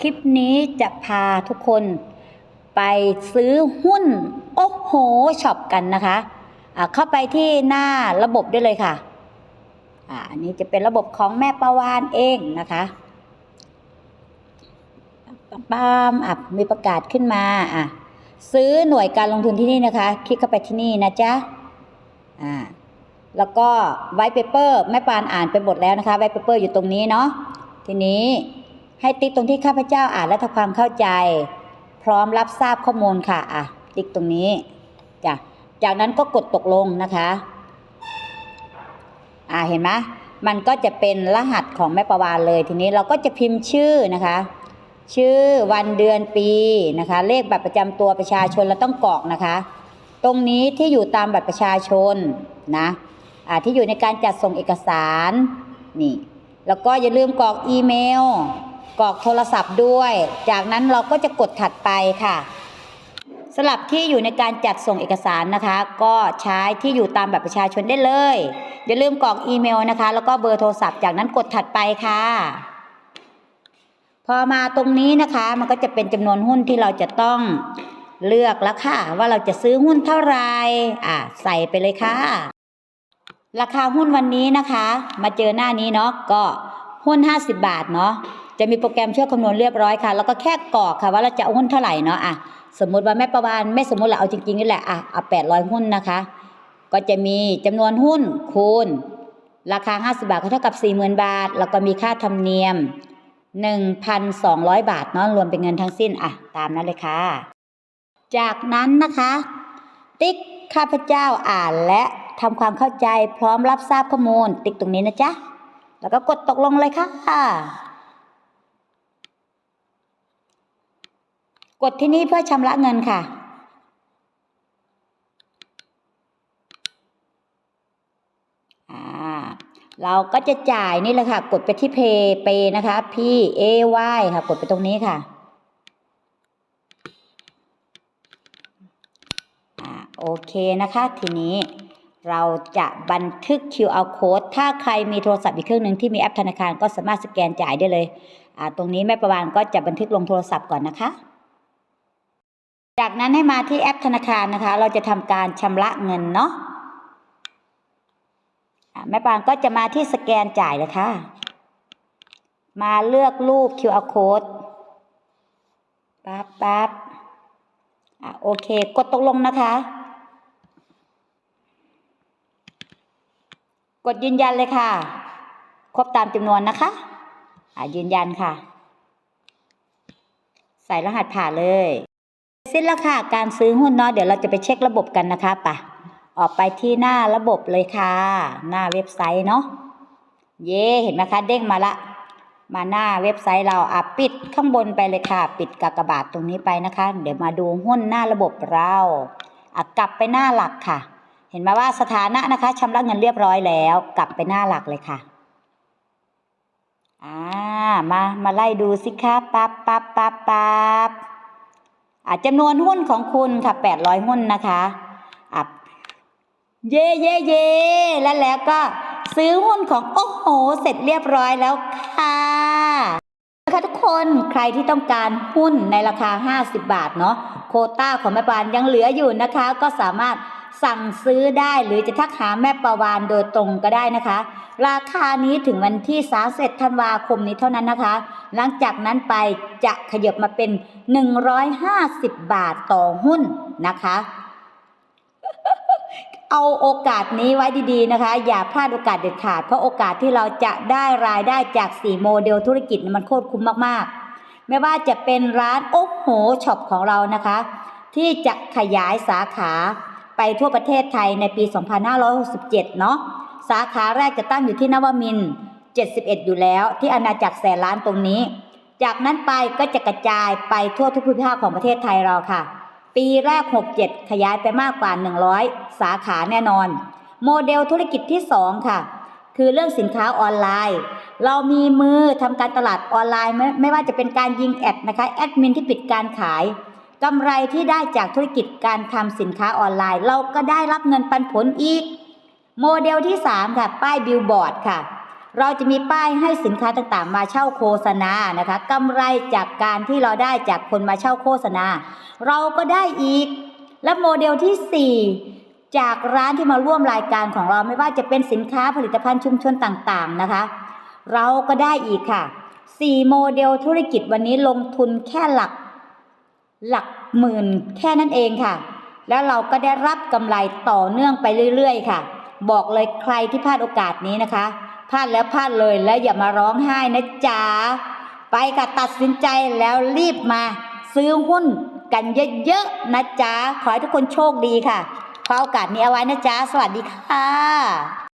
คลิปนี้จะพาทุกคนไปซื้อหุ้นโอ้โหช็อปกันนะคะอ่าเข้าไปที่หน้าระบบได้เลยค่ะอ่าอันนี้จะเป็นระบบของแม่ประวานเองนะคะปามอะมีประกาศขึ้นมาอะซื้อหน่วยการลงทุนที่นี่นะคะ คลิกเข้าไปที่นี่นะจ๊ะอ่าแล้วก็ไวท์เปเปอร์แม่ปานอ่านไปหมดแล้วนะคะไวท์เปเปอร์อยู่ตรงนี้เนาะทีนี้ ให้ติ๊กตรงที่ข้าพเจ้าอ่านและทำความเข้าใจ พร้อมรับทราบข้อมูลค่ะอะติ๊กตรงนี้จ้ะจากนั้นก็กดตกลงนะคะอ่าเห็นไหมมันก็จะเป็นรหัสของแม่ประวานเลยทีนี้เราก็จะพิมพ์ชื่อนะคะ ชื่อวันเดือนปีนะคะ เลขบัตรประจำตัวประชาชนเราต้องกรอกนะคะ ตรงนี้ที่อยู่ตามบัตรประชาชนนะอ่าที่อยู่ในการจัดส่งเอกสารนี่แล้วก็อย่าลืมกรอกอีเมล กรอกโทรศัพท์ด้วย จากนั้นเราก็จะกดถัดไปค่ะสลับที่อยู่ในการจัดส่งเอกสารนะคะ ก็ใช้ที่อยู่ตามแบัตรประชาชนได้เลย อย่าลืมกรอกอีเมลนะคะ แล้วก็เบอร์โทรศัพท์จากนั้นกดถัดไปค่ะ พอมาตรงนี้นะคะ มันก็จะเป็นจำนวนหุ้นที่เราจะต้องเลือกแล้วค่ะ ว่าเราจะซื้อหุ้นเท่าไหร่อะใส่ไปเลยค่ะ ราคาหุ้นวันนี้นะคะ มาเจอหน้านี้เนาะก็หุ้น 50 บาทเนาะ จะมีโปรแกรมช่วยคำนวณเรียบร้อยค่ะ แล้วก็แค่กรอกค่ะ ว่าเราจะหุ้นเท่าไหร่เนาะอะสมมุติว่าแม่ประวานไม่สมมติเราเอาจริงๆนี่แหละอะเอา800หุ้นนะคะ ก็จะมีจำนวนหุ้นคูณ ราคา50บาทก็เท่ากับ40,000บาท แล้วก็มีค่าธรรมเนียม1,200บาทเนาะรวมเป็นเงินทั้งสิ้นอะตามนั้นเลยค่ะ จากนั้นนะคะ ติ๊กข้าพเจ้าอ่านและทำความเข้าใจพร้อมรับทราบข้อมูล ติ๊กตรงนี้นะจ๊ะ แล้วก็กดตกลงเลยค่ะ กดที่นี่เพื่อชำระเงินค่ะอ่าเราก็จะจ่ายนี่แหละค่ะ กดไปที่ Pay Pay นะคะ P A Y ค่ะ กดไปตรงนี้ค่ะอ่าโอเคนะคะ ทีนี้เราจะบันทึก QR code ถ้าใครมีโทรศัพท์อีกเครื่องหนึ่งที่มีแอปธนาคารก็สามารถสแกนจ่ายได้เลยอ่าตรงนี้แม่ประวานก็จะบันทึกลงโทรศัพท์ก่อนนะคะ จากนั้นให้มาที่แอปธนาคารนะคะ เราจะทำการชำระเงินเนาะแม่ปานก็จะมาที่สแกนจ่ายเลยค่ะ มาเลือกรูป QR code ปั๊บปั๊บอะโอเค กดตกลงนะคะ กดยืนยันเลยค่ะ ครบตามจำนวนนะคะ อะยืนยันค่ะ ใส่รหัสผ่านเลย สร็จแล้วค่ะการซื้อหุ้นเนาะเดี๋ยวเราจะไปเช็คระบบกันนะคะปะออกไปที่หน้าระบบเลยค่ะ หน้าเว็บไซต์เนาะเย่เห็นไหมคะเด้งมาละ มาหน้าเว็บไซต์เราอะปิดข้างบนไปเลยค่ะ ปิดกากบาทตรงนี้ไปนะคะ เดี๋ยวมาดูหุ้นหน้าระบบเราอะกลับไปหน้าหลักค่ะ เห็นไหมว่าสถานะนะคะชำระเงินเรียบร้อยแล้ว กลับไปหน้าหลักเลยค่ะอ่ามามาไล่ดูสิคะปั๊บปั๊บปั๊บปั๊บ จำนวนหุ้นของคุณค่ะแปดร้อยหุ้นนะคะอะเย่เย่เย่แล้วแล้วก็ซื้อหุ้นของโอ้โห เสร็จเรียบร้อยแล้วค่ะนะคะทุกคนใครที่ต้องการหุ้นในราคา 50 บาทเนาะโคต้าของแม่ปานยังเหลืออยู่นะคะ ก็สามารถสั่งซื้อได้หรือจะทักหาแม่ประวานโดยตรงก็ได้นะคะ ราคานี้ถึงวันที่31ธันวาคมนี้เท่านั้นนะคะ หลังจากนั้นไปจะขยับมาเป็น 150 บาทต่อหุ้นนะคะ เอาโอกาสนี้ไว้ดีๆนะคะ อย่าพลาดโอกาสเด็ดขาด เพราะโอกาสที่เราจะได้รายได้จาก 4 โมเดลธุรกิจมันโคตรคุ้มมากๆ ไม่ว่าจะเป็นร้านโอ้โหช็อปของเรานะคะ ที่จะขยายสาขาไปทั่วประเทศไทยในปี 2567 เนาะสาขาแรกจะตั้งอยู่ที่นวมินทร์ 71 อยู่แล้ว ที่อาณาจักรแสนล้านตรงนี้ จากนั้นไปก็จะกระจายไปทั่วทุกภูมิภาคของประเทศไทยเราค่ะ ปีแรก 67 ขยายไปมากกว่า 100 สาขาแน่นอน โมเดลธุรกิจที่ 2 ค่ะ คือเรื่องสินค้าออนไลน์ เรามีมือทำการตลาดออนไลน์ไม่ไม่ว่าจะเป็นการยิงแอดนะคะแอดมินที่ปิดการขายกำไรที่ได้จากธุรกิจการทำสินค้าออนไลน์ เราก็ได้รับเงินปันผลอีก โมเดลที่ 3 ค่ะ ป้ายบิลบอร์ดค่ะ เราจะมีป้ายให้สินค้าต่างๆ มาเช่าโฆษณานะคะกำไรจากการที่เราได้จากคนมาเช่าโฆษณา เราก็ได้อีก และโมเดลที่ 4 จากร้านที่มาร่วมรายการของเราไม่ว่าจะเป็นสินค้าผลิตภัณฑ์ชุมชนต่างๆนะคะ เราก็ได้อีกค่ะ4โมเดลธุรกิจวันนี้ลงทุนแค่หลัก หลักหมื่นแค่นั้นเองค่ะ แล้วเราก็ได้รับกำไรต่อเนื่องไปเรื่อยๆ ค่ะ บอกเลยใครที่พลาดโอกาสนี้นะคะ พลาดแล้วพลาดเลยแล้วอย่ามาร้องไห้นะจ๊ะไปค่ะตัดสินใจแล้วรีบมา ซื้อหุ้นกันเยอะๆนะจ๊ะขอให้ทุกคนโชคดีค่ะขอโอกาสนี้เอาไว้นะจ๊ะสวัสดีค่ะ